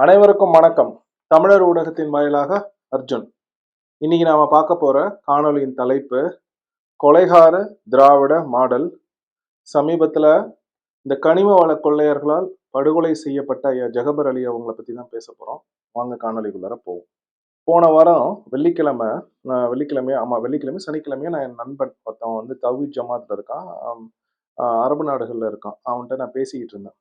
அனைவருக்கும் வணக்கம். தமிழர் ஊடகத்தின் வாயிலாக அர்ஜுன். இன்னைக்கு நாம பார்க்க போற காணொளியின் தலைப்பு கொலைகார திராவிட மாடல். சமீபத்துல இந்த கனிம வள கொள்ளையர்களால் படுகொலை செய்யப்பட்ட ஐயா ஜெகபர் அலி அவங்கள பத்தி தான் பேச போறோம். வாங்க காணொளிக்குள்ளார போவோம். போன வாரம் வெள்ளிக்கிழமை நான் வெள்ளிக்கிழமையே ஆமா வெள்ளிக்கிழமை சனிக்கிழமையே நான் என் நண்பன் ஒருத்தவன் வந்து தவி ஜமாத்ல இருக்கான். அரபு நாடுகள்ல இருக்கான். அவன்கிட்ட நான் பேசிக்கிட்டு இருந்தேன்.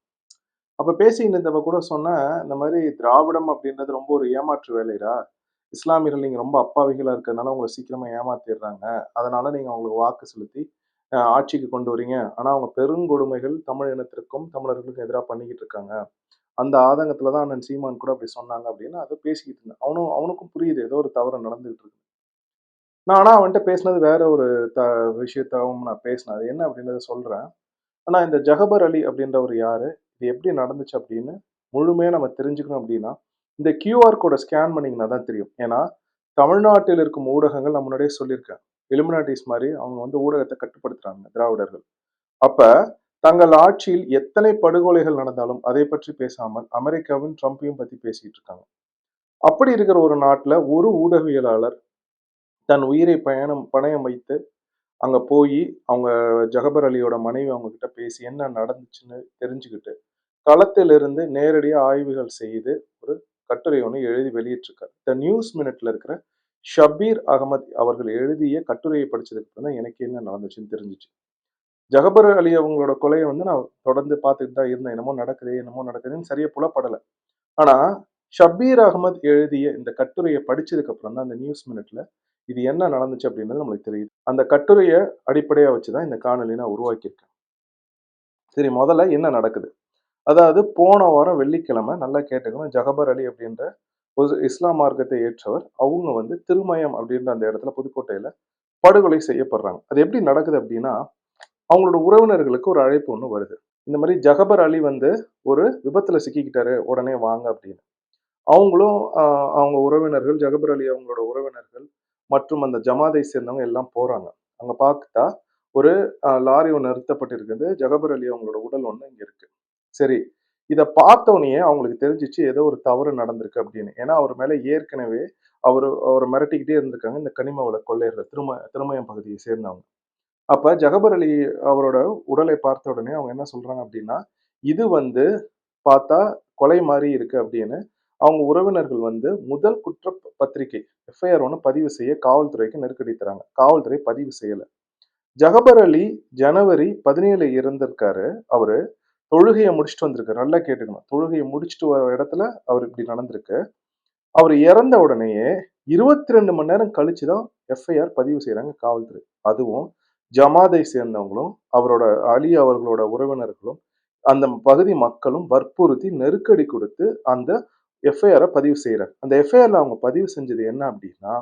அப்போ பேசிக்கிட்டு இருந்தவ கூட சொன்னேன் இந்த மாதிரி திராவிடம் அப்படின்றது ரொம்ப ஒரு ஏமாற்று வேலைடா. இஸ்லாமியர்கள் நீங்கள் ரொம்ப அப்பாவிகளாக இருக்கிறதுனால உங்களை சீக்கிரமாக ஏமாத்திடுறாங்க. அதனால நீங்கள் அவங்களுக்கு வாக்கு செலுத்தி ஆட்சிக்கு கொண்டு வரீங்க. ஆனால் அவங்க பெருங்கொடுமைகள் தமிழ் இனத்திற்கும் தமிழர்களுக்கும் எதிராக பண்ணிக்கிட்டு இருக்காங்க. அந்த ஆதங்கத்தில் தான் அண்ணன் சீமான் கூட அப்படி சொன்னாங்க அப்படின்னு அதை பேசிக்கிட்டு இருந்தேன் அவனும் அவனுக்கும் புரியுது. ஏதோ ஒரு தவறு நடந்துகிட்டு இருக்கு. நான் ஆனால் அவன்கிட்ட பேசினது வேற ஒரு த விஷயத்தாவும் நான் பேசினேன். அது என்ன அப்படின்றத சொல்கிறேன் ஆனால் இந்த ஜஹபர் அலி அப்படின்றவர் யாரு? இது எப்படி நடந்துச்சு அப்படின்னு முழுமையாக நம்ம தெரிஞ்சுக்கணும் அப்படின்னா இந்த கியூஆர் கோடை ஸ்கேன் பண்ணிங்கன்னா தான் தெரியும். ஏன்னா தமிழ்நாட்டில் இருக்கும் ஊடகங்கள் நான் முன்னாடியே சொல்லியிருக்கேன் இலுமினாட்டிஸ் மாதிரி அவங்க வந்து ஊடகத்தை கட்டுப்படுத்துறாங்க திராவிடர்கள். அப்போ தங்கள் ஆட்சியில் எத்தனை படுகொலைகள் நடந்தாலும் அதை பற்றி பேசாமல் அமெரிக்காவின் ட்ரம்ப்பையும் பற்றி பேசிக்கிட்டு இருக்காங்க. அப்படி இருக்கிற ஒரு நாட்டில் ஒரு ஊடகவியலாளர் தன் உயிரை பயணம் பணயம் வைத்து அங்கே போய் அவங்க ஜகபர் அலியோட மனைவி அவங்க கிட்ட பேசி என்ன நடந்துச்சுன்னு தெரிஞ்சுக்கிட்டு களத்திலிருந்து நேரடியாக ஆய்வுகள் செய்து ஒரு கட்டுரை ஒன்று எழுதி வெளியிட்டிருக்காரு. த நியூஸ் மினிட்ல இருக்கிற ஷபீர் அகமது அவர்கள் எழுதிய கட்டுரையை படிச்சதுக்கு அப்புறம் தான் எனக்கு என்ன நடந்துச்சுன்னு தெரிஞ்சிச்சு. ஜஹபர் அலி அவங்களோட கொலையை வந்து நான் தொடர்ந்து பார்த்துட்டு தான் இருந்தேன். என்னமோ நடக்குது என்னமோ நடக்குதுன்னு சரியா புலப்படலை. ஆனால் ஷபீர் அகமது எழுதிய இந்த கட்டுரையை படிச்சதுக்கு அப்புறம் தான் அந்த நியூஸ் மினிட்ல இது என்ன நடந்துச்சு அப்படின்றது நம்மளுக்கு தெரியுது. அந்த கட்டுரையை அடிப்படையாக வச்சு தான் இந்த காணொலி நான் உருவாக்கியிருக்கேன். சரி முதல்ல என்ன நடக்குது? அதாவது போன வாரம் வெள்ளிக்கிழமை நல்லா கேட்டுக்கணும். ஜகபர் அலி அப்படின்ற ஒரு இஸ்லாம் மார்க்கத்தை ஏற்றவர். அவங்க வந்து திருமயம் அப்படின்ற அந்த இடத்துல புதுக்கோட்டையில படுகொலை செய்யப்படுறாங்க. அது எப்படி நடக்குது அப்படின்னா அவங்களோட உறவினர்களுக்கு ஒரு அழைப்பு ஒன்று வருது. இந்த மாதிரி ஜகபர் அலி வந்து ஒரு விபத்துல சிக்கிக்கிட்டாரு உடனே வாங்க அப்படின்னு. அவங்களும் அவங்க உறவினர்கள் ஜகபர் அலி அவங்களோட உறவினர்கள் மற்றும் அந்த ஜமாதை சேர்ந்தவங்க எல்லாம் போறாங்க. அங்க பார்த்தா ஒரு லாரி ஒன்று நிறுத்தப்பட்டிருக்குது. ஜகபர் அலி அவங்களோட உடல் ஒன்று இங்க இருக்கு. சரி இதை பார்த்தோன்னே அவங்களுக்கு தெரிஞ்சிச்சு ஏதோ ஒரு தவறு நடந்திருக்கு அப்படின்னு. ஏன்னா அவர் மேலே ஏற்கனவே அவர் அவரை மிரட்டிக்கிட்டே இருந்திருக்காங்க. இந்த கனிம வள கொள்ளையர்கள் திரும திருமயம் பகுதியை சேர்ந்தவங்க. அப்போ ஜகபர் அலி அவரோட உடலை பார்த்த உடனே அவங்க என்ன சொல்கிறாங்க அப்படின்னா இது வந்து பார்த்தா கொலை மாதிரி இருக்கு அப்படின்னு. அவங்க உறவினர்கள் வந்து முதல் குற்ற பத்திரிகை எஃப்ஐஆர் ஒன்று பதிவு செய்ய காவல்துறைக்கு நெருக்கடி தராங்க. காவல்துறை பதிவு செய்யலை. ஜகபர் அலி ஜனவரி பதினேழு இருந்திருக்காரு அவரு. தொழுகையை முடிச்சுட்டு வந்திருக்காரு. நல்லா கேட்டுக்கணும். தொழுகையை முடிச்சுட்டு வர இடத்துல அவர் இப்படி நடந்திருக்கு. அவர் இறந்த உடனேயே இருபத்தி ரெண்டு மணி நேரம் கழிச்சு தான் எஃப்ஐஆர் பதிவு செய்கிறாங்க காவல்துறை. அதுவும் ஜமாதை சேர்ந்தவங்களும் அவரோட அலி அவர்களோட உறவினர்களும் அந்த பகுதி மக்களும் வற்புறுத்தி நெருக்கடி கொடுத்து அந்த எஃப்ஐஆரை பதிவு செய்யறாங்க அந்த எஃப்ஐஆரில் அவங்க பதிவு செஞ்சது என்ன அப்படின்னா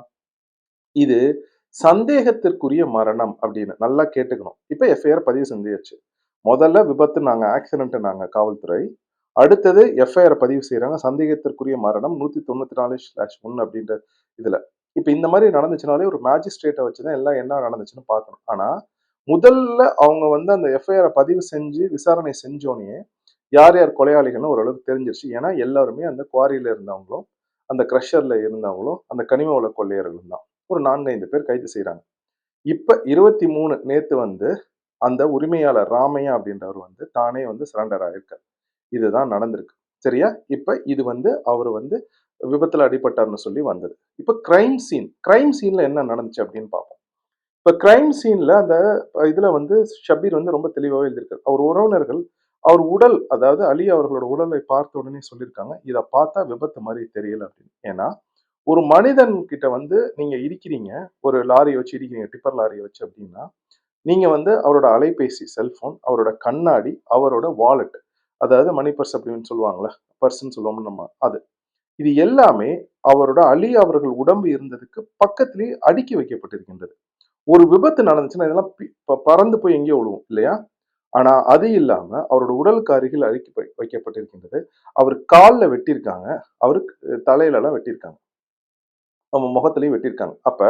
இது சந்தேகத்திற்குரிய மரணம் அப்படின்னு. நல்லா கேட்டுக்கணும். இப்போ எஃப்ஐஆர் பதிவு செஞ்சாச்சு. முதல்ல விபத்து நாங்கள் ஆக்சிடென்ட் நாங்கள் காவல்துறை. அடுத்தது எஃப்ஐஆர் பதிவு செய்கிறாங்க சந்தேகத்திற்குரிய மரணம் நூற்றி தொண்ணூற்றி நாலு ஸ்லாஷ் ஒன்று அப்படின்ற இதில். இப்போ இந்த மாதிரி நடந்துச்சுனாலே ஒரு மேஜிஸ்ட்ரேட்டை வச்சு தான் எல்லாம் என்ன நடந்துச்சுன்னு பார்க்கணும். ஆனால் முதல்ல அவங்க வந்து அந்த எஃப்ஐஆரை பதிவு செஞ்சு விசாரணை செஞ்சோனே யார் யார் கொலையாளிகள்னு ஓரளவுக்கு தெரிஞ்சிருச்சு. ஏன்னா எல்லாருமே அந்த குவாரியில் இருந்தவங்களும் அந்த க்ரஷரில் இருந்தவங்களும் அந்த கனிம வள கொள்ளையர்களும் தான். ஒரு நான்கு ஐந்து பேர் கைது செய்கிறாங்க இப்போ இருபத்தி மூணு நேற்று வந்து அந்த உரிமையாளர் ராமையா அப்படின்றவர் வந்து தானே வந்து சரண்டர் ஆயிருக்கார் இதுதான் நடந்திருக்கு. சரியா? இப்ப இது வந்து அவர் வந்து விபத்துல அடிபட்டார்னு சொல்லி வந்தது. இப்ப கிரைம் சீன் கிரைம் சீன்ல என்ன நடந்துச்சு அப்படின்னு பார்ப்போம். இப்ப கிரைம் சீன்ல அந்த இதுல வந்து ஷபீர் வந்து ரொம்ப தெளிவாகவே எழுதியிருக்காரு. அவர் உறவினர்கள் அவர் உடல் அதாவது அலி அவர்களோட உடலை பார்த்த உடனே சொல்லியிருக்காங்க இதை பார்த்தா விபத்து மாதிரி தெரியல அப்படின்னு. ஏன்னா ஒரு மனிதன் கிட்ட வந்து நீங்க இடிக்கிறீங்க ஒரு லாரியை வச்சு இடிக்கிறீங்க டிப்பர் லாரியை வச்சு அப்படின்னா நீங்க வந்து அவரோட அலைபேசி செல்போன் அவரோட கண்ணாடி அவரோட வாலெட் அதாவது மணி பர்ஸ் அப்படின்னு சொல்லுவாங்களே பர்ஸ்ன்னு சொல்லுவோம் நம்ம அது. இது எல்லாமே அவரோட அலி அவர்கள் உடம்பு இருந்ததுக்கு பக்கத்திலேயே அடுக்கி வைக்கப்பட்டிருக்கின்றது. ஒரு விபத்து நடந்துச்சுன்னா இதெல்லாம் பறந்து போய் எங்கேயோ விழுவும் இல்லையா? ஆனா அது இல்லாம அவரோட உடலுக்கு அருகில் அடுக்கி வைக்கப்பட்டிருக்கின்றது. அவர் காலில் வெட்டியிருக்காங்க அவருக்கு தலையில எல்லாம் வெட்டியிருக்காங்க. அவங்க முகத்திலையும் வெட்டியிருக்காங்க. அப்ப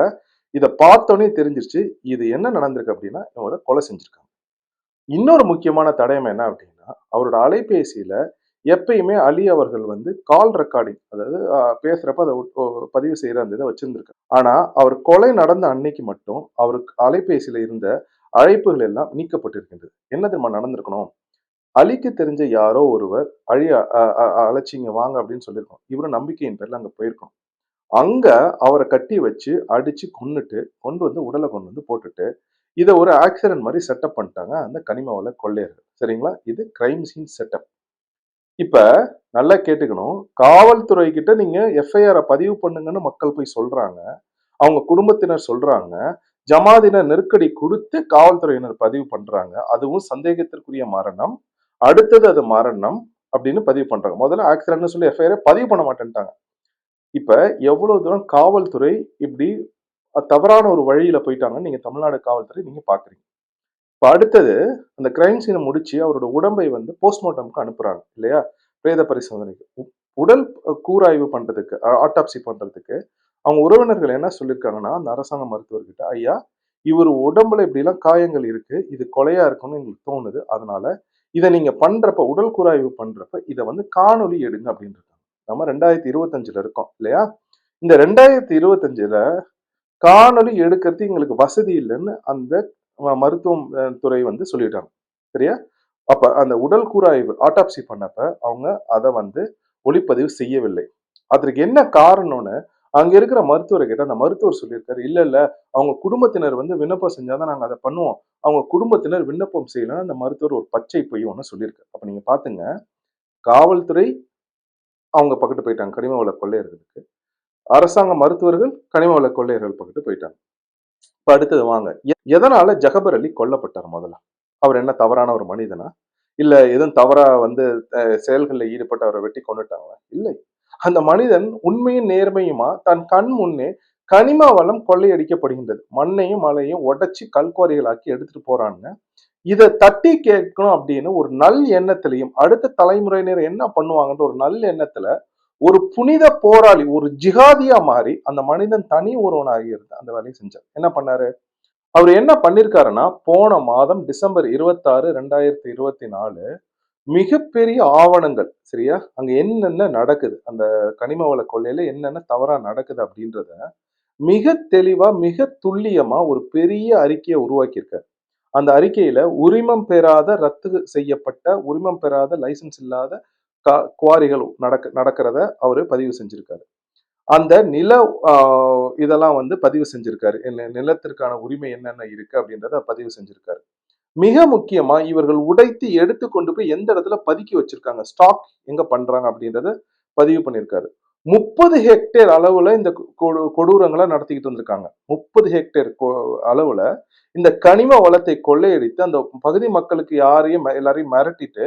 இதை பார்த்தோன்னே தெரிஞ்சிருச்சு இது என்ன நடந்திருக்கு அப்படின்னா இவரை கொலை செஞ்சிருக்காங்க. இன்னொரு முக்கியமான தடயம் என்ன அப்படின்னா அவரோட அலைபேசியில எப்பயுமே அலி அவர்கள் வந்து கால் ரெக்கார்டிங் அதாவது ஆஹ், பேசுறப்ப அதை பதிவு செய்யற அந்த இதை வச்சிருந்திருக்காரு. ஆனா அவர் கொலை நடந்த அன்னைக்கு மட்டும் அவருக்கு அலைபேசியில இருந்த அழைப்புகள் எல்லாம் நீக்கப்பட்டிருக்கின்றது. என்ன தெரியுமா நடந்திருக்கணும்? அலிக்கு தெரிஞ்ச யாரோ ஒருவர் அழி அ- அ- அழைச்சிங்க வாங்க அப்படின்னு சொல்லியிருக்கோம். இவரும் நம்பிக்கையின் பேர்ல அங்க போயிருக்கோம். அங்க அவரை கட்டி வச்சு அடிச்சு கொன்னுட்டு கொண்டு வந்து உடலை கொண்டு வந்து போட்டுட்டு இதை ஒரு ஆக்சிடென்ட் மாதிரி செட்டப் பண்ணிட்டாங்க அந்த கனிம வள கொள்ளையர்கள். சரிங்களா? இது கிரைம் சீன் செட்டப் இப்ப நல்லா கேட்டுக்கணும். காவல்துறை கிட்ட நீங்க எஃப்ஐஆரை பதிவு பண்ணுங்கன்னு மக்கள் போய் சொல்றாங்க. அவங்க குடும்பத்தினர் சொல்றாங்க. ஜமாதினர் நெருக்கடி கொடுத்து காவல்துறையினர் பதிவு பண்றாங்க. அதுவும் சந்தேகத்திற்குரிய மரணம். அடுத்தது அது மரணம் அப்படின்னு பதிவு பண்றாங்க. முதல்ல ஆக்சிடென்ட்னு சொல்லி எஃப்ஐஆர் பதிவு பண்ண மாட்டேன்ட்டாங்க. இப்ப எவ்வளவு தூரம் காவல்துறை இப்படி தவறான ஒரு வழியில போயிட்டாங்கன்னு நீங்க தமிழ்நாடு காவல்துறை நீங்க பாக்குறீங்க. இப்ப அடுத்தது அந்த கிரைம் சீனை முடிச்சு அவரோட உடம்பை வந்து போஸ்ட்மார்ட்டம்க்கு அனுப்புறாங்க இல்லையா? பிரேத பரிசோதனைக்கு. உடல் கூராய்வு பண்றதுக்கு ஆட்டாப்சி பண்றதுக்கு அவங்க உறவினர்கள் என்ன சொல்லியிருக்காங்கன்னா அந்த அரசாங்க மருத்துவர்கிட்ட ஐயா இவர் உடம்புல இப்படிலாம் காயங்கள் இருக்கு இது கொலையா இருக்கும்னு எங்களுக்கு தோணுது. அதனால இதை நீங்க பண்றப்ப உடல் கூராய்வு பண்றப்ப இதை வந்து காணொலி எடுங்க அப்படின்றது நம்ம ரெண்டாயிரத்தி இருபத்தஞ்சுல இருக்கோம் இல்லையா? இந்த ரெண்டாயிரத்தி இருபத்தஞ்சுல காணொலி எடுக்கிறது எங்களுக்கு வசதி இல்லைன்னு அந்த மருத்துவம் துறை வந்து சொல்லிட்டாங்க சரியா? அப்ப அந்த உடல் கூராய்வு ஆட்டாப்சி பண்ணப்ப அவங்க அதை வந்து ஒளிப்பதிவு செய்யவில்லை. அதற்கு என்ன காரணம்னு அங்க இருக்கிற மருத்துவரை கேட்ட அந்த மருத்துவர் சொல்லியிருக்காரு இல்ல இல்ல அவங்க குடும்பத்தினர் வந்து விண்ணப்பம் செஞ்சாதான் நாங்க அதை பண்ணுவோம். அவங்க குடும்பத்தினர் விண்ணப்பம் செய்யலன்னு அந்த மருத்துவர் ஒரு பச்சை பொய் ஒன்று சொல்லியிருக்காரு. அப்ப நீங்க பாத்துங்க காவல்துறை அவங்க பக்கத்து போயிட்டாங்க. கனிம வள கொள்ளையர்களுக்கு. அரசாங்க மருத்துவர்கள் கனிம வள கொள்ளையர்கள் பக்கத்து போயிட்டாங்க. அடுத்தது வாங்க. எதனால ஜகபர் அலி கொல்லப்பட்டார் முதல்ல? அவர் என்ன தவறான ஒரு மனிதனா? இல்ல எதுவும் தவறா வந்து செயல்களில் ஈடுபட்டு அவரை வெட்டி கொண்டுட்டாங்களா இல்லை. அந்த மனிதன் உண்மையும் நேர்மையுமா? தன் கண் முன்னே கனிம வளம் கொள்ளையடிக்கப்படுகின்றது. மண்ணையும் மலையும் உடைச்சு கல்குவாரிகளாக்கி எடுத்துட்டு போறான்னு இதை தட்டி கேட்கணும் அப்படின்னு ஒரு நல் எண்ணத்திலையும் அடுத்த தலைமுறையினர் என்ன பண்ணுவாங்கன்ற ஒரு நல் எண்ணத்துல ஒரு புனித போராளி ஒரு ஜிகாதியா மாறி அந்த மனிதன் தனி ஒருவனாக இருந்து அந்த வேலையை செஞ்சார். என்ன பண்ணாரு? அவர் என்ன பண்ணிருக்காருன்னா போன மாதம் டிசம்பர் இருபத்தாறு ரெண்டாயிரத்தி இருபத்தி நாலு மிகப்பெரிய ஆவணங்கள் சரியா? அங்க என்னென்ன நடக்குது? அந்த கனிம வள கொள்ளையில என்னென்ன தவறா நடக்குது அப்படின்றத மிக தெளிவா மிக துல்லியமா ஒரு பெரிய அறிக்கையை உருவாக்கியிருக்காரு. அந்த அறிக்கையில உரிமம் பெறாத ரத்து செய்யப்பட்ட உரிமம் பெறாத லைசன்ஸ் இல்லாத கா- குவாரிகள் நடக்க நடக்கிறத அவரு பதிவு செஞ்சிருக்காரு. அந்த நில இதெல்லாம் வந்து பதிவு செஞ்சிருக்காரு. என்ன- நிலத்திற்கான உரிமை என்னென்ன இருக்கு அப்படின்றத பதிவு செஞ்சிருக்காரு. மிக முக்கியமா இவர்கள் உடைத்து எடுத்து கொண்டு போய் எந்த இடத்துல பதுக்கி வச்சிருக்காங்க ஸ்டாக் எங்க பண்றாங்க அப்படின்றத பதிவு பண்ணியிருக்காரு முப்பது ஹெக்டேர் அளவுல இந்த கொடு- கொடூரங்களை நடத்திக்கிட்டு வந்திருக்காங்க. முப்பது ஹெக்டேர் கொ- அளவுல இந்த கனிம வளத்தை கொள்ளையடித்து அந்த பகுதி மக்களுக்கு யாரையும் ம- எல்லாரையும் மிரட்டிட்டு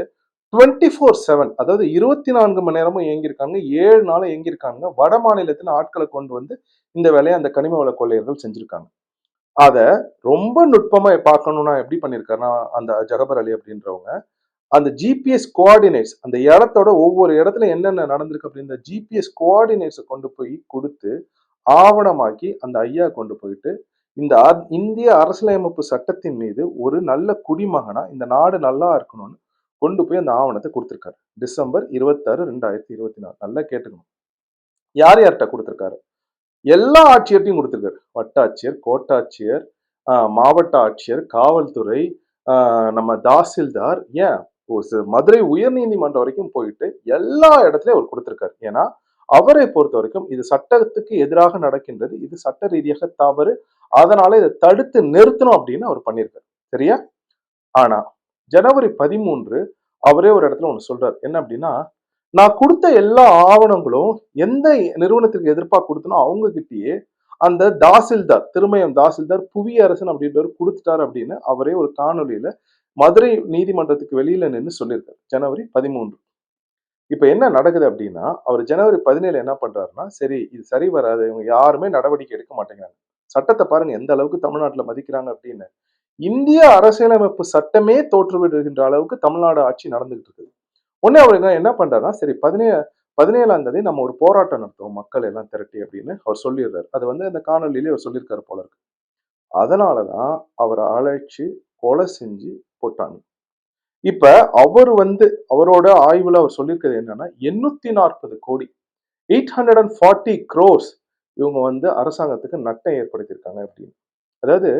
டுவெண்ட்டி ஃபோர் செவன் அதாவது இருபத்தி நான்கு மணி நேரமும் இயங்கியிருக்காங்க. ஏழு நாளும் இயங்கியிருக்காங்க. வட மாநிலத்தின் ஆட்களை கொண்டு வந்து இந்த வேலையை அந்த கனிம வள கொள்ளையர்கள் செஞ்சிருக்காங்க. அதை ரொம்ப நுட்பமா பார்க்கணும்னா எப்படி பண்ணியிருக்காருன்னா அந்த ஜகபர் அலி அப்படின்றவங்க. அந்த ஜிபிஎஸ் கோஆர்டினேட்ஸ் அந்த இடத்தோட ஒவ்வொரு இடத்துல என்னென்ன நடந்திருக்கு அப்படின்ற ஜிபிஎஸ் கோஆர்டினேட்ஸை கொண்டு போய் கொடுத்து ஆவணமாக்கி அந்த ஐயா கொண்டு போயிட்டு இந்த இந்திய அரசியலமைப்பு சட்டத்தின் மீது ஒரு நல்ல குடிமகனா இந்த நாடு நல்லா இருக்கணும்னு கொண்டு போய் அந்த ஆவணத்தை கொடுத்துருக்காரு. டிசம்பர் இருபத்தாறு ரெண்டாயிரத்தி இருபத்தி நாலு. நல்லா கேட்டுக்கணும். யார் யார்கிட்ட கொடுத்துருக்காரு? எல்லா ஆட்சியர்ட்டையும் கொடுத்துருக்காரு. வட்டாட்சியர் கோட்டாட்சியர் மாவட்ட ஆட்சியர் காவல்துறை நம்ம தாசில்தார் ஏன்? மதுரை உயர்நீதிமன்றம் வரைக்கும் போயிட்டு எல்லா இடத்துலயும் அவர் கொடுத்திருக்காரு. ஏன்னா அவரை பொறுத்த வரைக்கும் இது சட்டத்துக்கு எதிராக நடக்கின்றது. இது சட்ட ரீதியாக தவறு. அதனால இதை தடுத்து நிறுத்தணும் அப்படின்னு அவர் பண்ணியிருக்காரு. சரியா? ஆனா ஜனவரி பதிமூன்று அவரே ஒரு இடத்துல ஒன்று சொல்றாரு. என்ன அப்படின்னா நான் கொடுத்த எல்லா ஆவணங்களும் எந்த நிறுவனத்துக்கு எதிர்ப்பாக கொடுத்தனோ அவங்க கிட்டயே அந்த தாசில்தார் திருமயம் தாசில்தார் புவியரசன் அப்படின்றவர் கொடுத்துட்டார் அப்படின்னு அவரே ஒரு காணொளியில மதுரை நீதிமன்றத்துக்கு வெளியில நின்று சொல்லியிருக்காரு. ஜனவரி பதிமூன்று. இப்போ என்ன நடக்குது அப்படின்னா அவர் ஜனவரி பதினேழு என்ன பண்றாருன்னா சரி இது சரி வராது இவங்க யாருமே நடவடிக்கை எடுக்க மாட்டேங்கிறாங்க. சட்டத்தை பாருங்க எந்த அளவுக்கு தமிழ்நாட்டில் மதிக்கிறாங்க அப்படின்னு. இந்திய அரசியலமைப்பு சட்டமே தோற்றுவிடுகின்ற அளவுக்கு தமிழ்நாடு ஆட்சி நடந்துகிட்டு இருக்குது. உடனே அவர் என்ன- பண்றாருன்னா சரி பதினேழு பதினேழாம் தேதி நம்ம ஒரு போராட்டம் நடத்துவோம் மக்கள் எல்லாம் திரட்டி அப்படின்னு அவர் சொல்லிடுறாரு. அது வந்து அந்த காணொலியிலே அவர் சொல்லியிருக்காரு போல இருக்கு. அதனாலதான் அவரை அழைச்சு கொலை செஞ்சு போட்டாங்க. இப்ப அவர் வந்து அவரோட ஆய்வுல அவர் சொல்லியிருக்கிறது என்னன்னா எண்ணூத்தி நாற்பது கோடி eight hundred and forty crores இவங்க வந்து அரசாங்கத்துக்கு நட்டம் ஏற்படுத்தியிருக்காங்க அப்படின்னு. அதாவது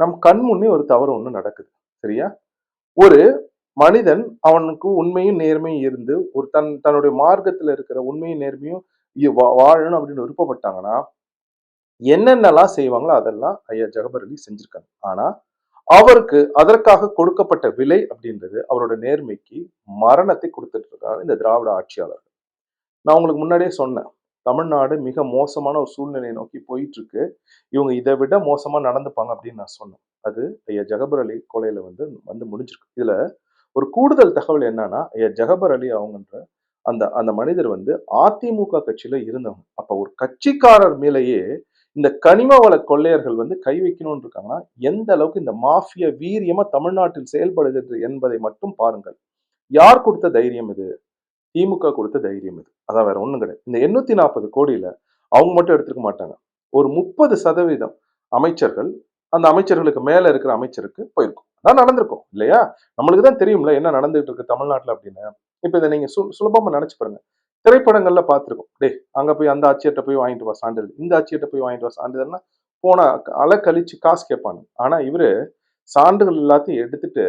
நம் கண் முன்னே ஒரு தவறு ஒன்று நடக்குது சரியா? ஒரு மனிதன் அவனுக்கு உண்மையும் நேர்மையும் இருந்து ஒரு தன் தன்னுடைய மார்க்கத்துல இருக்கிற உண்மையும் நேர்மையும் வாழணும் அப்படின்னு விருப்பப்பட்டாங்கன்னா என்னென்னலாம் செய்வாங்களோ அதெல்லாம் ஐயா ஜெகபர் அலி செஞ்சிருக்காங்க ஆனா அவருக்கு அதற்காக கொடுக்கப்பட்ட விலை அப்படின்றது அவரோட நேர்மைக்கு மரணத்தை கொடுத்துட்டு இருக்காரு இந்த திராவிட ஆட்சியாளர் நான் உங்களுக்கு முன்னாடியே சொன்னேன் தமிழ்நாடு மிக மோசமான ஒரு சூழ்நிலையை நோக்கி போயிட்டு இருக்கு இவங்க இதை விட மோசமா நடந்துப்பாங்க அப்படின்னு நான் சொன்னேன். அது ஐயா ஜெகபர் அலி கொலையில வந்து வந்து முடிஞ்சிருக்கு. இதுல ஒரு கூடுதல் தகவல் என்னன்னா ஐயா ஜெகபர் அலி அவங்கன்ற அந்த அந்த மனிதர் வந்து அதிமுக கட்சியில இருந்தவங்க. அப்ப ஒரு கட்சிக்காரர் மேலேயே இந்த கனிம வள கொள்ளையர்கள் வந்து கை வைக்கணும்னு இருக்காங்கன்னா எந்த அளவுக்கு இந்த மாஃபியா வீரியமா தமிழ்நாட்டில் செயல்படுகிறது என்பதை மட்டும் பாருங்கள். யார் கொடுத்த தைரியம் இது? திமுக கொடுத்த தைரியம் இது. அதான் வேற ஒண்ணும் கிடையாது. இந்த எண்ணூத்தி நாற்பது கோடியில அவங்க மட்டும் எடுத்துக்க மாட்டாங்க. ஒரு முப்பது சதவீதம் அமைச்சர்கள் அந்த அமைச்சர்களுக்கு மேல இருக்கிற அமைச்சருக்கு போயிருக்கும். அதான் நடந்திருக்கும் இல்லையா? நம்மளுக்கு தான் தெரியும்ல என்ன நடந்துட்டு இருக்கு தமிழ்நாட்டுல அப்படின்னு. இப்ப இதை நீங்க சு- சுலபமா நினைச்சு பாருங்க. திரைப்படங்கள்ல பார்த்துருக்கோம் டேய் அங்க போய் அந்த ஆட்சியர்கிட்ட போய் வாங்கிட்டு வா சான்றிதழ். இந்த ஆட்சியர்கிட்ட போய் வாங்கிட்டு வா சான்றிதழ்னா போனா அலை கழிச்சு காசு கேட்பாங்க. ஆனா இவரு சான்றுகள் எல்லாத்தையும் எடுத்துட்டு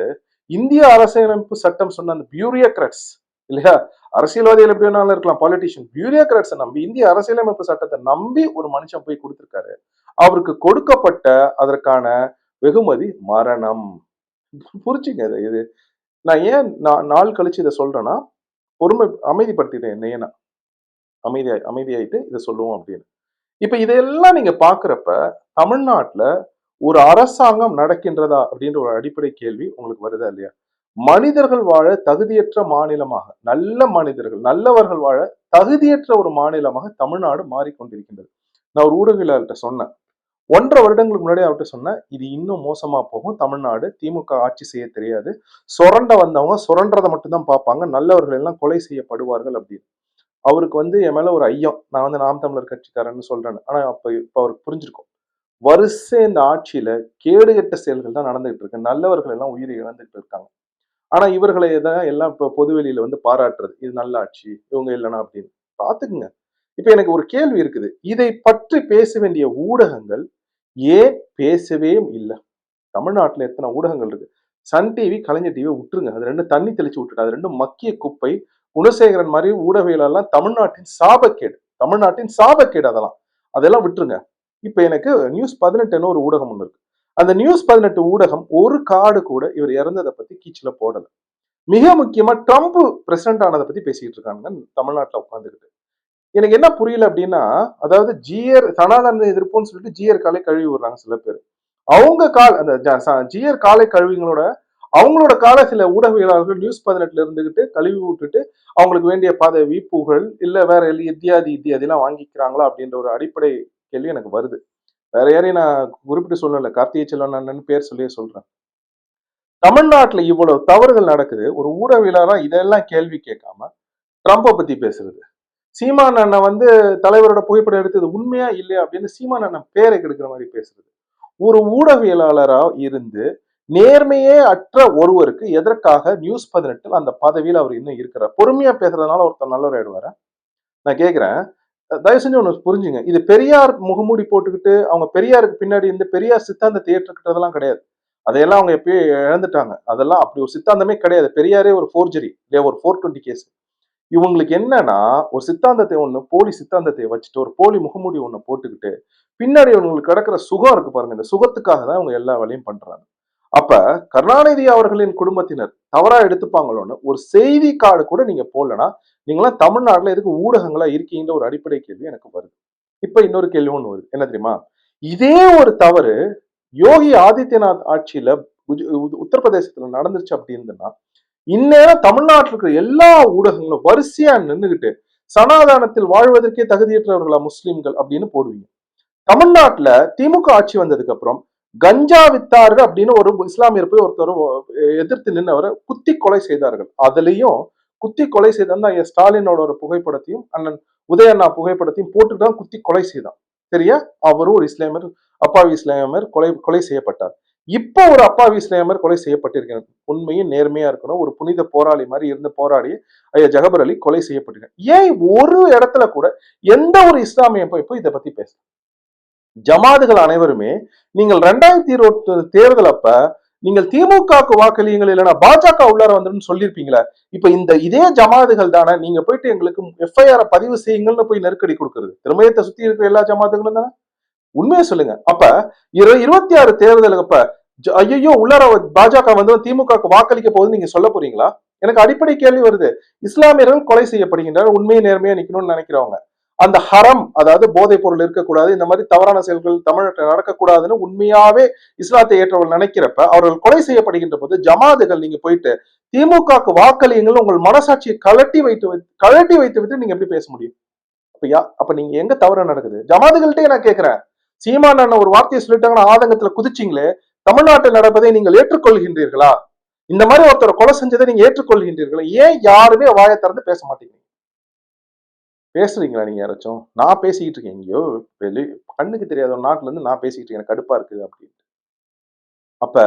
இந்திய அரசியலமைப்பு சட்டம் சொன்ன அந்த பியூரியோக்ராட்ஸ் இல்லையா? அரசியல்வாதிகள் எப்படி வேணாலும் இருக்கலாம் பாலிட்டிஷியன் பியூரியோக்ராட்ஸை நம்பி இந்திய அரசியலமைப்பு சட்டத்தை நம்பி ஒரு மனுஷன் போய் கொடுத்துருக்காரு. அவருக்கு கொடுக்கப்பட்ட அதற்கான வெகுமதி மரணம். புரிச்சுங்க இது நான் ஏன் நான் நாள் கழிச்சு இதை சொல்றேன்னா பொறுமை அமைதிப்படுத்திட்டேன் என்னையே நான். அமைதியாய் அமைதியாயிட்டு இதை சொல்லுவோம் அப்படின்னு. இப்ப இதையெல்லாம் நீங்க பாக்குறப்ப தமிழ்நாட்டுல ஒரு அரசாங்கம் நடக்கின்றதா அப்படின்ற ஒரு அடிப்படை கேள்வி உங்களுக்கு வருதா இல்லையா? மனிதர்கள் வாழ தகுதியற்ற மாநிலமாக நல்ல மனிதர்கள் நல்லவர்கள் வாழ தகுதியற்ற ஒரு மாநிலமாக தமிழ்நாடு மாறிக்கொண்டிருக்கின்றது. நான் ஒரு ஊடகவியலாளர்கிட்ட சொன்னேன். ஒன்றரை வருடங்களுக்கு முன்னாடி அவர்கிட்ட சொன்னேன் இது இன்னும் மோசமா போகும். தமிழ்நாடு திமுக ஆட்சி செய்ய தெரியாது. சுரண்ட வந்தவங்க சுரண்டதை மட்டும்தான் பார்ப்பாங்க. நல்லவர்கள் எல்லாம் கொலை செய்யப்படுவார்கள் அப்படின்னு. அவருக்கு வந்து என் மேல ஒரு ஐயம். நான் வந்து நாம் தமிழர் கட்சிக்காரன்னு சொல்றேன் ஆனா அப்ப இப்ப அவருக்கு புரிஞ்சிருக்கும். வரிசை இந்த ஆட்சியில கேடுகெட்ட செயல்கள் தான் நடந்துகிட்டு இருக்கு. நல்லவர்கள் எல்லாம் உயிரை இழந்துட்டு இருக்காங்க. ஆனா இவர்களை தான் எல்லாம் இப்ப பொதுவெளியில வந்து பாராட்டுறது. இது நல்ல ஆட்சி இவங்க இல்லைனா அப்படின்னு. பாத்துக்குங்க இப்ப எனக்கு ஒரு கேள்வி இருக்குது. இதை பற்றி பேச வேண்டிய ஊடகங்கள் ஏன் பேசவே இல்லை? தமிழ்நாட்டில் எத்தனை ஊடகங்கள் இருக்கு? சன் டிவி கலைஞர் டிவி விட்டுருங்க. அது ரெண்டு தண்ணி தெளிச்சு விட்டுட்டு அது ரெண்டும் மக்கிய குப்பை குணசேகரன் மாதிரி ஊடகவியலெல்லாம் தமிழ்நாட்டின் சாபக்கேடு. தமிழ்நாட்டின் சாபக்கேடு அதெல்லாம். அதெல்லாம் விட்டுருங்க. இப்போ எனக்கு நியூஸ் பதினெட்டுன்னு ஒரு ஊடகம் ஒன்று இருக்கு. அந்த நியூஸ் பதினெட்டு ஊடகம் ஒரு கார்டு கூட இவர் இறந்ததை பத்தி கீச்சில் போடலை. மிக முக்கியமா ட்ரம்ப் பிரசிடென்ட் ஆனதை பத்தி பேசிட்டு இருக்காங்க தமிழ்நாட்டில் உட்காந்துக்கிட்டு எனக்கு என்ன புரியல அப்படின்னா அதாவது ஜிஆர் சனாதன எதிர்ப்புன்னு சொல்லிட்டு ஜிஆர் காலை கழுவி விடுறாங்க சில பேர். அவங்க கால் அந்த ஜிஆர் காலை கழுவிங்களோட அவங்களோட கால சில ஊடகவியலாளர்கள் நியூஸ் பதினெட்டுல இருந்துகிட்டு கழுவி விட்டுட்டு அவங்களுக்கு வேண்டிய பதவி புகழ் இல்ல வேற எல்லாம் இத்தியாதி இத்தியாதி எல்லாம் வாங்கிக்கிறாங்களா அப்படின்ற ஒரு அடிப்படை கேள்வி எனக்கு வருது. வேற யாரையும் நான் குறிப்பிட்டு சொல்லல. கார்த்திகை செல்வன் அண்ணன் பேர் சொல்லியே சொல்றேன். தமிழ்நாட்டுல இவ்வளவு தவறுகள் நடக்குது. ஒரு ஊடகவியலாளரா இதெல்லாம் கேள்வி கேட்காம ட்ரம்ப்பை பத்தி பேசுறது. சீமான் அண்ணன் வந்து தலைவரோட புகைப்படம் எடுத்தது உண்மையா இல்லையா அப்படின்னு சீமான் அண்ணன் பேரை கெடுக்கிற மாதிரி பேசுறது. ஒரு ஊடகவியலாளரா இருந்து நேர்மையே அற்ற ஒருவருக்கு எதற்காக நியூஸ் பதினெட்டில் அந்த பதவியில் அவர் இன்னும் இருக்கிறார்? பொறுமையா பேசுறதுனால ஒருத்தர் நல்லவர் ஆயிடுவார? நான் கேட்கிறேன் தயவு செஞ்சு ஒன்று புரிஞ்சுங்க. இது பெரியார் முகமூடி போட்டுக்கிட்டு அவங்க பெரியாருக்கு பின்னாடி இருந்து பெரியார் சித்தாந்தத்தை ஏற்றுக்கிட்டதெல்லாம் கிடையாது. அதையெல்லாம் அவங்க எப்பயோ இழந்துட்டாங்க. அதெல்லாம் அப்படி ஒரு சித்தாந்தமே கிடையாது. பெரியாரே ஒரு ஃபோர்ஜரி இல்லையா? ஒரு ஃபோர் டுவெண்ட்டி கேஸ் இவங்களுக்கு என்னன்னா ஒரு சித்தாந்தத்தை ஒண்ணு போலி சித்தாந்தத்தை வச்சுட்டு ஒரு போலி முகமூடி ஒண்ணு போட்டுக்கிட்டு பின்னாடி இவங்களுக்கு கிடக்கிற சுகம் இருக்கு பாருங்க இந்த சுகத்துக்காக தான் இவங்க எல்லா வேலையும் பண்றாங்க. அப்ப கருணாநிதி அவர்களின் குடும்பத்தினர் தவறா எடுத்துப்பாங்களோன்னு ஒரு செய்தி கார்டு கூட நீங்க போடலனா நீங்களாம் தமிழ்நாட்டுல எதுக்கு ஊடகங்களா இருக்கீங்கன்ற ஒரு அடிப்படை கேள்வி எனக்கு வருது. இப்ப இன்னொரு கேள்வி ஒன்று வருது. என்ன தெரியுமா? இதே ஒரு தவறு யோகி ஆதித்யநாத் ஆட்சியில உ- உத்தரப்பிரதேசத்துல நடந்துருச்சு அப்படி இருந்ததுன்னா இந்நேரம் தமிழ்நாட்டில் இருக்கிற எல்லா ஊடகங்களும் வரிசையா நின்னுகிட்டு சனாதானத்தில் வாழ்வதற்கே தகுதியற்றவர்களா முஸ்லிம்கள் அப்படின்னு போடுவீங்க. தமிழ்நாட்டுல திமுக ஆட்சி வந்ததுக்கு அப்புறம் கஞ்சா வித்தார்கள் அப்படின்னு ஒரு இஸ்லாமியர் போய் ஒருத்தர் எதிர்த்து நின்னவரை குத்தி கொலை செய்தார்கள். அதுலயும் குத்தி கொலை செய்தான் ஸ்டாலினோட ஒரு புகைப்படத்தையும் அண்ணன் உதயண்ணா புகைப்படத்தையும் போட்டுட்டு தான் குத்தி கொலை செய்தான். சரியா? அவரும் ஒரு இஸ்லாமியர் அப்பாவி இஸ்லாமியர் கொலை கொலை செய்யப்பட்டார். இப்போ ஒரு அப்பாவி இஸ்லாமியர் கொலை செய்யப்பட்டிருக்கிறார் உண்மையும் நேர்மையா இருக்கணும். ஒரு புனித போராளி மாதிரி இருந்து போராடி ஐயா ஜகபர் அலி கொலை செய்யப்பட்டிருக்கேன் ஏன் ஒரு இடத்துல கூட எந்த ஒரு இஸ்லாமிய போய் இதை பத்தி பேச ஜமாதுகள் அனைவருமே நீங்கள் ரெண்டாயிரத்தி இருபத்தி தேர்தல் அப்ப நீங்கள் திமுகவுக்கு வாக்களியுங்கள் இல்லைன்னா பாஜக உள்ளார வந்துடும் சொல்லியிருப்பீங்களா இப்ப இந்த இதே ஜமாதுகள் தானே நீங்க போயிட்டு எங்களுக்கு எஃப்ஐஆர் பதிவு செய்யுங்கள்னு போய் நெருக்கடி கொடுக்குறது. திருமயத்தை சுத்தி இருக்கிற எல்லா ஜமாதுகளும் தானே? உண்மையை சொல்லுங்க. அப்ப இரு இருபத்தி ஆறு தேர்தலுக்கு அப்ப ஜ- ஐயையோ உள்ளார பாஜக வந்து திமுக வாக்களிக்க போகுதுன்னு நீங்க சொல்ல போறீங்களா? எனக்கு அடிப்படை கேள்வி வருது. இஸ்லாமியர்கள் கொலை செய்யப்படுகின்றனர் உண்மையை நேர்மையா நிக்கணும்னு நினைக்கிறவங்க. அந்த ஹரம் அதாவது போதைப் பொருள் இருக்கக்கூடாது இந்த மாதிரி தவறான செயல்கள் தமிழ்நாட்டில் நடக்கக்கூடாதுன்னு உண்மையாவே இஸ்லாத்தை ஏற்றவர்கள் நினைக்கிறப்ப அவர்கள் கொலை செய்யப்படுகின்ற போது ஜமாதுகள் நீங்க போயிட்டு திமுகவுக்கு வாக்களியுங்கள் உங்கள் மனசாட்சியை கலட்டி வைத்து கலட்டி கழட்டி வைத்து விட்டு நீங்க எப்படி பேச முடியும்? அப்ப யா அப்ப நீங்க எங்க தவறு நடக்குது? ஜமாதுகள்கிட்டே நான் கேட்கிறேன் சீமான் அண்ணன் ஒரு வார்த்தையை சொல்லிட்டாங்கன்னா ஆதங்கத்துல குதிச்சிங்களே தமிழ்நாட்டில் நடப்பதை நீங்கள் ஏற்றுக்கொள்கின்றீர்களா? இந்த மாதிரி ஒருத்தரை கொலை செஞ்சதை நீங்க ஏற்றுக்கொள்கின்றீர்களா? ஏன் யாருமே வாயை திறந்து பேச மாட்டேங்கிறீங்க? பேசுறீங்களா நீங்க யாராச்சும்? நான் பேசிக்கிட்டு இருக்கேன். எங்கேயோ வெளி கண்ணுக்கு தெரியாத ஒரு நாட்டுல இருந்து நான் பேசிக்கிட்டு இருக்கேன். எனக்கு கடுப்பா இருக்குது அப்படின்ட்டு. அப்ப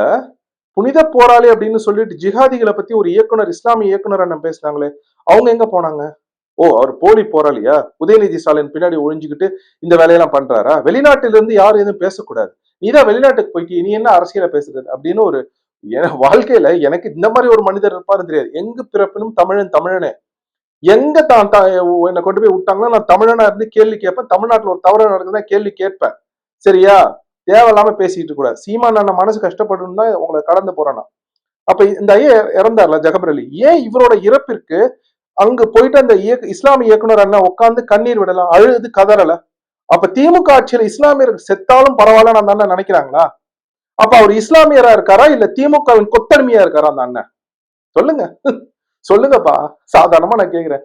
புனித போராளி அப்படின்னு சொல்லிட்டு ஜிஹாதிகளை பத்தி ஒரு இயக்குனர் இஸ்லாமிய இயக்குனர் அண்ணன் பேசினாங்களே அவங்க எங்க போனாங்க? ஓ அவர் போலி போராளியா? உதயநிதி ஸ்டாலின் பின்னாடி ஒழிஞ்சுக்கிட்டு இந்த வேலையெல்லாம் பண்றாரா? வெளிநாட்டில இருந்து யாரும் எதுவும் பேசக்கூடாது. நீதான் வெளிநாட்டுக்கு போயிட்டு நீ என்ன அரசியலை பேசுறது? அப்படின்னு ஒரு என் வாழ்க்கையில எனக்கு இந்த மாதிரி ஒரு மனிதர் இருப்பாருன்னு தெரியாது. எங்கு பிறப்பினும் தமிழன் தமிழனே. எங்க தான் என்னை கொண்டு போய் விட்டாங்கன்னா நான் தமிழனா இருந்து கேள்வி கேட்பேன். தமிழ்நாட்டில் ஒரு தவறு நடக்குதுன்னா கேள்வி கேட்பேன். சரியா? தேவையில்லாம பேசிட்டு கூடாது. சீமான் நான் மனசு கஷ்டப்படணும் தான் உங்களை கடந்து போறேன்னா அப்ப இந்த ஐயா இறந்தார்ல ஜகபர் அலி ஏன் இவரோட இறப்பிற்கு அங்க போயிட்டு அந்த இயக்க இஸ்லாமிய இயக்குனர் அண்ணா உட்காந்து கண்ணீர் விடலாம் அழுது கதறல. அப்ப திமுக ஆட்சியில இஸ்லாமியர் செத்தாலும் பரவாயில்ல அந்த அண்ணன் நினைக்கிறாங்களா? அப்ப அவர் இஸ்லாமியரா இருக்காரா? இல்ல திமுகவின் கொத்தடிமையா இருக்காரா அந்த அண்ணன்? சொல்லுங்க. சொல்லுங்கப்பா. சாதாரணமா நான் கேக்குறேன்.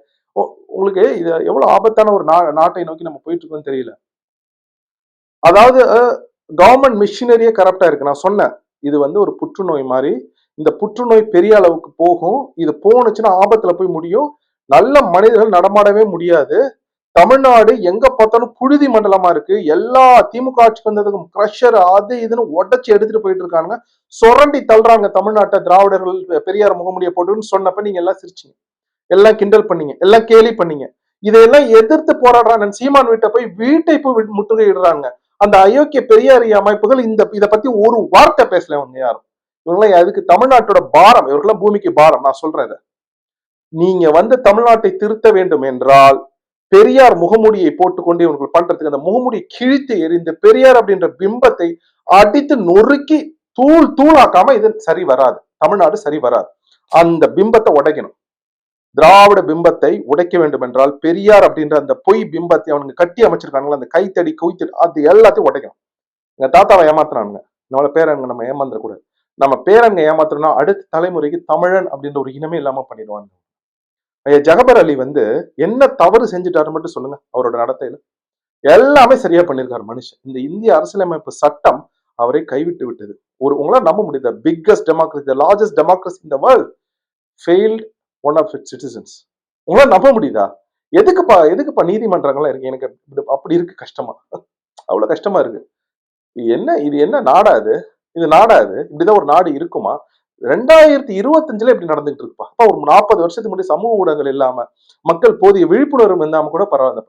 உங்களுக்கு இது எவ்வளவு ஆபத்தான ஒரு நா- நாட்டை நோக்கி நம்ம போயிட்டு இருக்கோம்னு தெரியல. அதாவது கவர்மெண்ட் மிஷினரியே கரெக்டா இருக்கு. நான் சொன்னேன். இது வந்து ஒரு புற்றுநோய் மாதிரி. இந்த புற்றுநோய் பெரிய அளவுக்கு போகும். இது போனுச்சுன்னா ஆபத்துல போய் முடியும். நல்ல மனிதர்கள் நடமாடவே முடியாது. தமிழ்நாடு எங்க பார்த்தாலும் புழுதி மண்டலமா இருக்கு. எல்லா திமுக ஆட்சிக்கு வந்ததுக்கும் கிரஷர் அது இதுன்னு உடைச்சு எடுத்துட்டு போயிட்டு இருக்காங்க சுரண்டி தள்ளுறாங்க தமிழ்நாட்டை திராவிடர்கள் பெரியார் முகமுடிய போட்டுன்னு சொன்னப்ப நீங்க எல்லாம் சிரிச்சிங்க. எல்லாம் கிண்டல் பண்ணீங்க. எல்லாம் கேலி பண்ணீங்க. இதையெல்லாம் எதிர்த்து போராடுறாங்க சீமான் வீட்டை போய் வீட்டை போய் விட்டு- முற்றுகையிடுறாங்க. அந்த அயோக்கிய பெரியாரிய அமைப்புகள் இந்த இதை பத்தி ஒரு வார்த்தை பேசல இவங்க யாரும். இவங்களாம் அதுக்கு தமிழ்நாட்டோட பாரம் இவர்களாம் பூமிக்கு பாரம் நான் சொல்றேன் இதை. நீங்க வந்து தமிழ்நாட்டை திருத்த வேண்டும் என்றால் பெரியார் முகமூடியை போட்டுக்கொண்டு இவர்கள் பண்றதுக்கு அந்த முகமூடியை கிழித்து எரிந்து பெரியார் அப்படின்ற பிம்பத்தை அடித்து நொறுக்கி தூள் தூளாக்காம இது சரி வராது. தமிழ்நாடு சரி வராது. அந்த பிம்பத்தை உடைக்கணும். திராவிட பிம்பத்தை உடைக்க வேண்டும் என்றால் பெரியார் அப்படின்ற அந்த பொய் பிம்பத்தை அவனுங்க கட்டி அமைச்சிருக்காங்களா அந்த கைத்தடி குவித்தடி அது எல்லாத்தையும் உடைக்கணும். எங்க தாத்தாவை ஏமாத்துறானுங்க. நம்மள பேரனுங்க நம்ம ஏமாந்துடக்கூடாது. நம்ம பேரனுங்க ஏமாத்துறோம்னா அடுத்த தலைமுறைக்கு தமிழன் அப்படின்ற ஒரு இனமே இல்லாம பண்ணிடுவாங்க ஜகபர் அலி வந்து என்ன தவறு செஞ்சுட்டாரு மட்டும் சொல்லுங்க அவரோட நடத்தையில. எல்லாமே சரியா பண்ணியிருக்காரு மனுஷன். இந்த இந்திய அரசியலமைப்பு சட்டம் அவரை கைவிட்டு விட்டது. ஒரு உங்களால நம்ப முடியுது biggest democracy the largest democracy இந்த world failed one of it citizens உங்களால நம்ப முடியுதா? எதுக்குப்பா எதுக்குப்பா நீதிமன்றங்கள்லாம் இருக்கு? எனக்கு இப்படி- அப்படி இருக்கு கஷ்டமா. அவ்வளவு கஷ்டமா இருக்கு. என்ன இது என்ன நாடா இது? இது நாடா இது? இப்படிதான் ஒரு நாடு இருக்குமா? ரெண்டாயிரத்தி இருபத்தஞ்சுல இப்படி நடந்துகிட்டு இருப்பா அப்ப ஒரு நாற்பது வருஷத்துக்கு முன்னாடி சமூக ஊடகங்கள் இல்லாம மக்கள் போதிய விழிப்புணர்வு இல்லாம கூட பரவாயில்ல.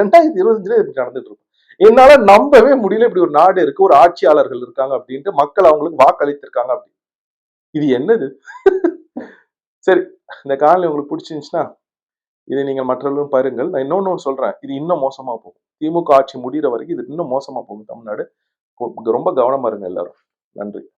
ரெண்டாயிரத்தி இருபத்தஞ்சுல இப்படி நடந்துட்டு இருக்கும் என்னால நம்பவே முடியல இப்படி ஒரு நாடு இருக்கு ஒரு ஆட்சியாளர்கள் இருக்காங்க அப்படின்ட்டு மக்கள் அவங்களுக்கு வாக்களித்திருக்காங்க அப்படி. இது என்னது? சரி இந்த காலனி உங்களுக்கு பிடிச்சிருந்துச்சுன்னா இதை நீங்கள் மற்றவர்களும் பாருங்கள். நான் இன்னொன்னு சொல்றேன். இது இன்னும் மோசமா போகும். திமுக ஆட்சி முடிகிற வரைக்கும் இது இன்னும் மோசமா போகும் தமிழ்நாடு. ரொம்ப கவனமா இருங்க எல்லாரும். நன்றி.